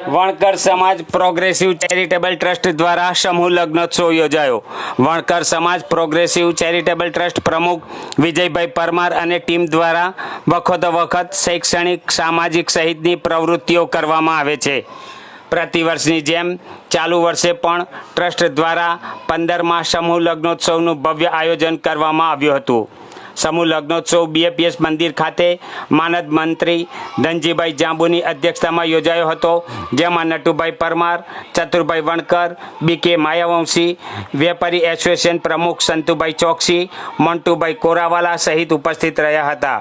વણકર સમાજ progressive charitable trust દ્વારા સમૂહ લગ્નોત્સવ યોજાયો. વણકર સમાજ પ્રોગ્રેસિવ ચેરિટેબલ ટ્રસ્ટ પ્રમુખ વિજયભાઈ પરમાર અને ટીમ દ્વારા વખતો વખત શૈક્ષણિક, સામાજિક સહિતની પ્રવૃત્તિઓ કરવામાં આવે છે. પ્રતિવર્ષની જેમ ચાલુ વર્ષે પણ ટ્રસ્ટ દ્વારા પંદરમાં સમૂહ લગ્નોત્સવનું ભવ્ય આયોજન કરવામાં આવ્યું હતું. સમૂહ લગ્નોત્સવ બીએપીએસ મંદિર ખાતે માનદ મંત્રી ધનજીભાઈ જાંબુની અધ્યક્ષતામાં યોજાયો હતો, જેમાં નટુભાઈ પરમાર, ચતુરભાઈ વણકર, બીકે માયાવંશી, વેપારી એસોસિએશન પ્રમુખ સંતુભાઈ ચોકસી, મોન્ટુભાઈ કોરાવાલા સહિત ઉપસ્થિત રહ્યા હતા.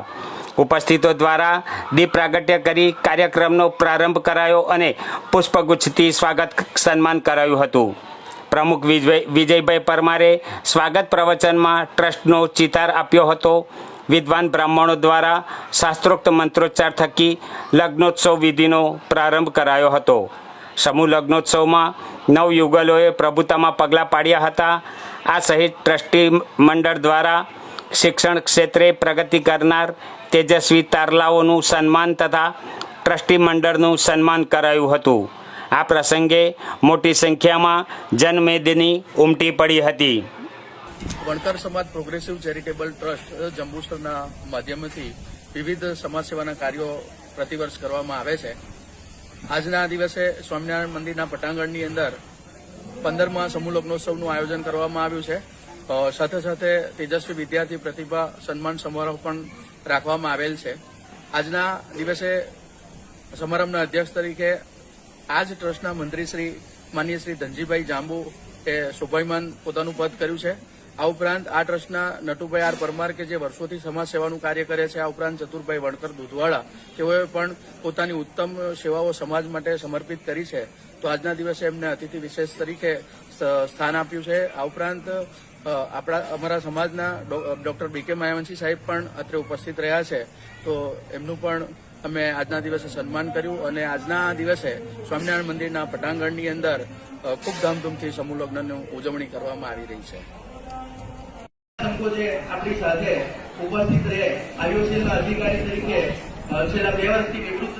ઉપસ્થિતો દ્વારા દીપ પ્રાગટ્ય કરી કાર્યક્રમનો પ્રારંભ કરાયો અને પુષ્પગુચ્છથી સ્વાગત, સન્માન કરાયું હતું. પ્રમુખ વિજય વિજયભાઈ પરમારે સ્વાગત પ્રવચનમાં ટ્રસ્ટનો ચિતાર આપ્યો હતો. વિદ્વાન બ્રાહ્મણો દ્વારા શાસ્ત્રોક્ત મંત્રોચ્ચાર થકી લગ્નોત્સવ વિધિનો પ્રારંભ કરાયો હતો. સમૂહ લગ્નોત્સવમાં નવ યુગલોએ પ્રભુતામાં પગલાં પાડ્યા હતા. આ સહિત ટ્રસ્ટી મંડળ દ્વારા શિક્ષણ ક્ષેત્રે પ્રગતિ કરનાર તેજસ્વી તારલાઓનું સન્માન તથા ટ્રસ્ટી મંડળનું સન્માન કરાયું હતું. આ પ્રસંગે મોટી સંખ્યામાં જનમેદની ઉમટી પડી હતી. વણકર સમાજ પ્રોગ્રેસિવ ચેરિટેબલ ટ્રસ્ટ જંબુસરના માધ્યમથી વિવિધ સમાજ સેવાના કાર્યો પ્રતિવર્ષ કરવામાં આવે છે. આજના દિવસે સ્વામિનારાયણ મંદિરના પટાંગણની અંદર પંદરમાં સમૂહ લગ્નોત્સવનું આયોજન કરવામાં આવ્યું છે. સાથે સાથે તેજસ્વી વિદ્યાર્થી પ્રતિભા સન્માન સમારોહ પણ રાખવામાં આવેલ છે. આજના દિવસે સમારંભના અધ્યક્ષ તરીકે આ જ ટ્રસ્ટના મંત્રી શ્રી, માનીય શ્રી ધનજીભાઈ જાંબુ એ શોભાયમાન પોતાનું પદ કર્યું છે. આ ઉપરાંત આ ટ્રસ્ટના નટુભાઈ આર પરમાર કે જે વર્ષોથી સમાજ સેવાનું કાર્ય કરે છે, આ ઉપરાંત ચતુરભાઈ વણકર દૂધવાળા, તેઓએ પણ પોતાની ઉત્તમ સેવાઓ સમાજ માટે સમર્પિત કરી છે. તો આજના દિવસે એમને અતિથિ વિશેષ તરીકે સ્થાન આપ્યું છે. આ ઉપરાંત આપણા, અમારા સમાજના ડોક્ટર બીકે માયાવંશી સાહેબ પણ અત્રે ઉપસ્થિત રહ્યા છે. તો એમનું પણ અમે આજના દિવસે સન્માન કર્યું અને આજના દિવસે સ્વામિનારાયણ મંદિરના પટાંગણની અંદર ખૂબ ધામધૂમથી સમૂહ લગ્નની ઉજવણી કરવામાં આવી રહી છે. આપણી સાથે ઉપસ્થિત રહે, આયુષ્યના અધિકારી તરીકે છેલ્લા બે વર્ષથી નિવૃત્ત